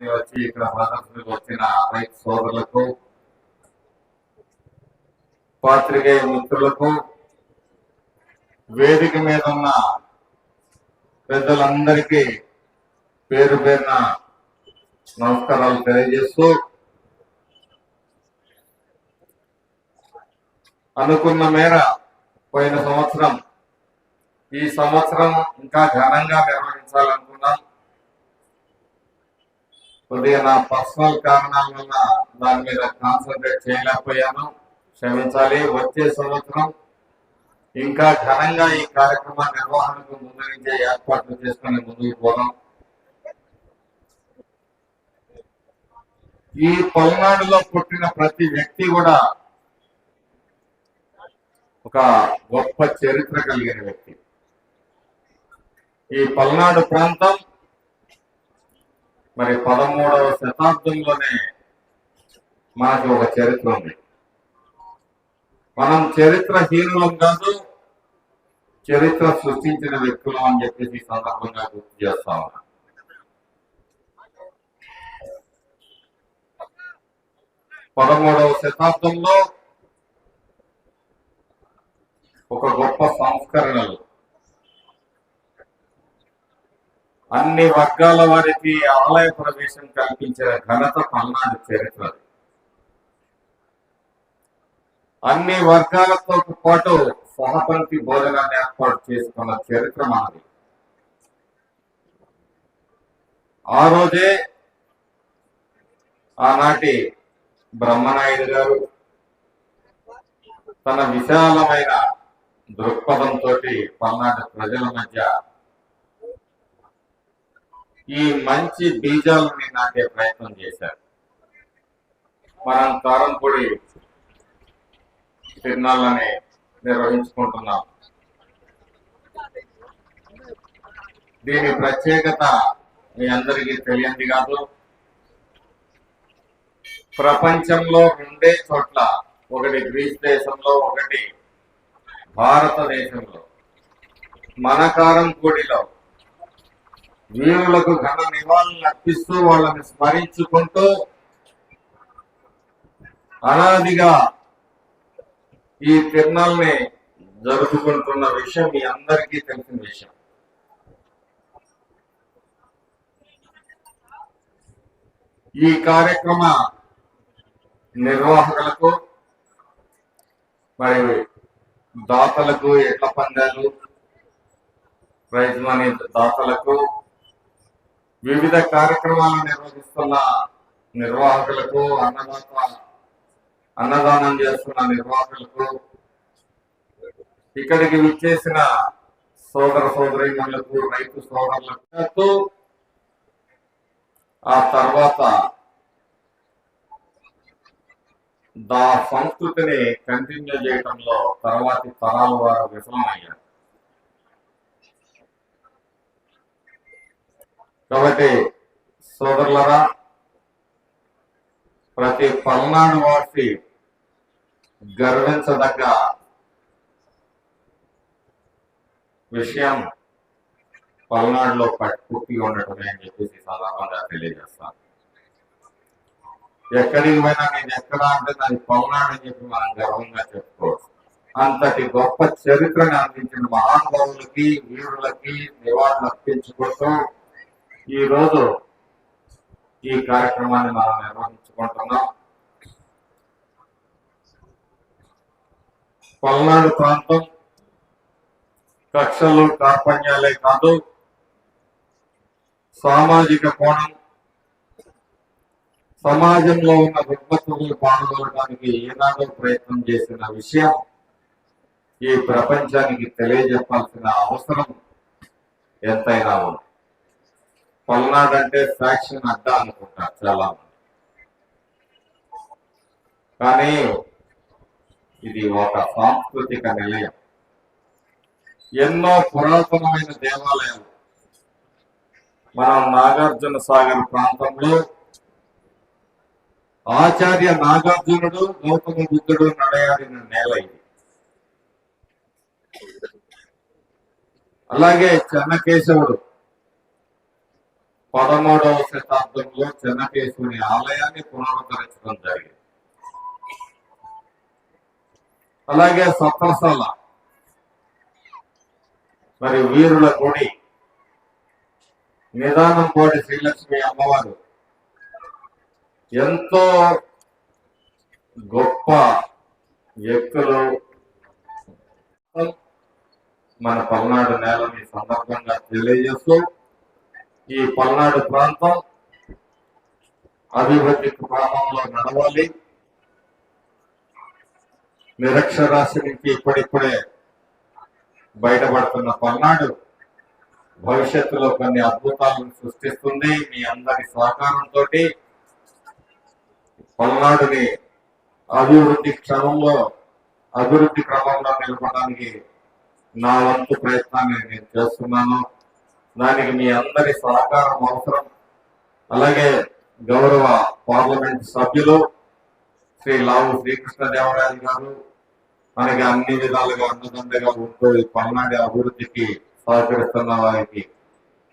వచ్చి ఇక్కడ ప్రదర్శనకు వచ్చిన రైతు సోదరులకు పాత్రికేయ మిత్రులకు వేదిక మీద ఉన్న పెద్దలందరికీ పేరు పేరున నమస్కారాలు తెలియజేస్తూ అనుకున్న మేర పోయిన సంవత్సరం ఈ సంవత్సరం ఇంకా ఘనంగా నిర్వహించాలనుకున్నాం కొద్దిగా నా పర్సనల్ కారణాల వల్ల దాని మీద కాన్సన్ట్రేట్ చేయలేకపోయాను. క్షమించాలి. వచ్చే సంవత్సరం ఇంకా ఘనంగా ఈ కార్యక్రమ నిర్వహణకు ముందరించే ఏర్పాట్లు చేసుకుని ముందుకు పోదాం. ఈ పల్నాడులో పుట్టిన ప్రతి వ్యక్తి కూడా ఒక గొప్ప చరిత్ర కలిగిన వ్యక్తి. ఈ పల్నాడు ప్రాంతం మరి పదమూడవ శతాబ్దంలోనే మనకి ఒక చరిత్ర ఉంది. మనం చరిత్రహీనులం కాదు చరిత్ర సృష్టించిన వ్యక్తులం అని చెప్పేసి సందర్భంగా గుర్తు చేస్తా ఉన్నా. పదమూడవ శతాబ్దంలో ఒక గొప్ప సంస్కరణలు అన్ని వర్గాల వారికి ఆలయ ప్రవేశం కల్పించిన ఘనత పల్నాడు చరిత్ర. అన్ని వర్గాలతో పాటు సహపంక్తి భోజనాన్ని ఏర్పాటు చేసుకున్న చరిత్ర మాది. ఆ రోజే ఆనాటి బ్రహ్మనాయుడు గారు తన విశాలమైన దృక్పథంతో పల్నాడు ప్రజల మధ్య ఈ మంచి బీజాలని నాటే ప్రయత్నం చేశారు. మనం కారంపొడి తిరునాళ్ళని నిర్వహించుకుంటున్నాం. దీని ప్రత్యేకత మీ అందరికీ తెలియంది కాదు. ప్రపంచంలో రెండే చోట్ల ఒకటి గ్రీస్ దేశంలో ఒకటి భారతదేశంలో. మన కారంపూడిలో వీరులకు ఘన నివాళులు అర్పిస్తూ వాళ్ళని స్మరించుకుంటూ అనాదిగా ఈ తిరునాల్ని జరుపుకుంటున్న విషయం మీ అందరికీ తెలిసిన విషయం. ఈ కార్యక్రమ నిర్వాహకులకు మరి దాతలకు ఎట్ల పందాలు ప్రైజ్ మనీ దాతలకు వివిధ కార్యక్రమాలు నిర్వహిస్తున్న నిర్వాహకులకు అన్నదాత అన్నదానం చేస్తున్న నిర్వాహకులకు ఇక్కడికి విచ్చేసిన సోదర సోదరీమణులకు రైతు సోదరులకు ఆ తర్వాత దా సంస్కృతిని కంటిన్యూ చేయడంలో తర్వాతి తరాల వారు విఫలమయ్యారు. కాబట్టి సోదరులరా ప్రతి పల్నాడు వాసి గర్వించదగ్గ విషయం పల్నాడులో పట్- పుట్టి ఉండటమే అని చెప్పేసి సందర్భంగా తెలియజేస్తాను ఎక్కడికి పోయినా నేను ఎక్కడ అంటే దాని పల్నాడు అని చెప్పి మనం గర్వంగా చెప్పుకోవచ్చు. అంతటి గొప్ప చరిత్రను అందించిన మహానుభావులకి వీరులకి నివాళులు అర్పించుకుంటూ ఈ రోజు ఈ కార్యక్రమాన్ని మనం నిర్వహించుకుంటున్నాం. పల్నాడు ప్రాంతం కక్షలు కార్పణ్యాలే కాదు సామాజిక కోణం సమాజంలో ఉన్న రుగ్మతులు పాల్గొనడానికి ఏనాడో ప్రయత్నం చేసిన విషయం ఈ ప్రపంచానికి తెలియజెప్పాల్సిన అవసరం ఎంతైనా ఉంది. పల్నాడు అంటే ఫ్యాక్షన్ అడ్డా అనుకుంటారు చాలా మంది. కానీ ఇది ఒక సాంస్కృతిక నిలయం. ఎన్నో పురాతనమైన దేవాలయాలు. మనం నాగార్జున సాగర్ ప్రాంతంలో ఆచార్య నాగార్జునుడు గౌతమ బుద్ధుడు నడయాడిన నేల ఇది. అలాగే చెన్నకేశవుడు పదమూడవ శతాబ్దంలో చెన్నకేశవుని ఆలయాన్ని పునరుద్ధరించడం జరిగింది. అలాగే సత్రసాల మరి వీరుల గుడి నిదానం కోటి శ్రీలక్ష్మి అమ్మవారు ఎంతో గొప్ప వ్యక్తులు. మన పల్నాడు నేలని సందర్భంగా తెలియజేస్తూ ఈ పల్నాడు ప్రాంతం అభివృద్ధి క్రమంలో నడవాలి. నిరక్షరాశి నుంచి ఇప్పుడిప్పుడే బయటపడుతున్న పల్నాడు భవిష్యత్తులో కొన్ని అద్భుతాలను సృష్టిస్తుంది. మీ అందరి సహకారంతో పల్నాడుని అభివృద్ధి క్షణంలో అభివృద్ధి క్రమంలో నిలపడానికి నా వంతు ప్రయత్నాన్ని నేను చేస్తున్నాను. దానికి మీ అందరి సహకారం అవసరం. అలాగే గౌరవ పార్లమెంట్ సభ్యులు శ్రీ లావు శ్రీకృష్ణదేవరాయలు గారు మనకి అన్ని విధాలుగా అన్నదండగా ఉంటూ పల్నాడు అభివృద్ధికి సహకరిస్తున్న వారికి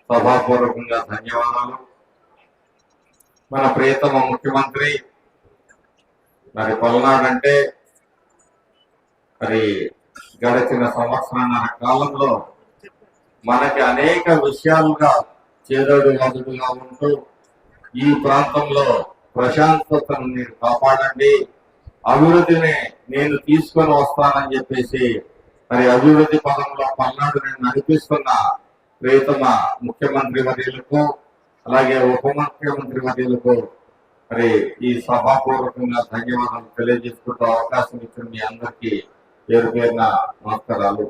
సభాపూర్వకంగా ధన్యవాదాలు. మన ప్రియతమ ముఖ్యమంత్రి మరి పల్నాడు అంటే మరి గడిచిన సంవత్సరాల కాలంలో మనకి అనేక విషయాలుగా చేదోడు వదుడుగా ఉంటూ ఈ ప్రాంతంలో ప్రశాంతతను మీరు కాపాడండి. అభివృద్ధిని నేను తీసుకొని వస్తానని చెప్పేసి మరి అభివృద్ధి పదంలో పల్నాడు నేను నడిపిస్తున్న ప్రియతమ ముఖ్యమంత్రి వర్యులకు అలాగే ఉప ముఖ్యమంత్రి వర్యులకు మరి ఈ సభాపూర్వకంగా ధన్యవాదాలు తెలియజేసుకుంటూ అవకాశం ఇచ్చిన మీ అందరికీ పేరు పేరున నమస్కారాలు.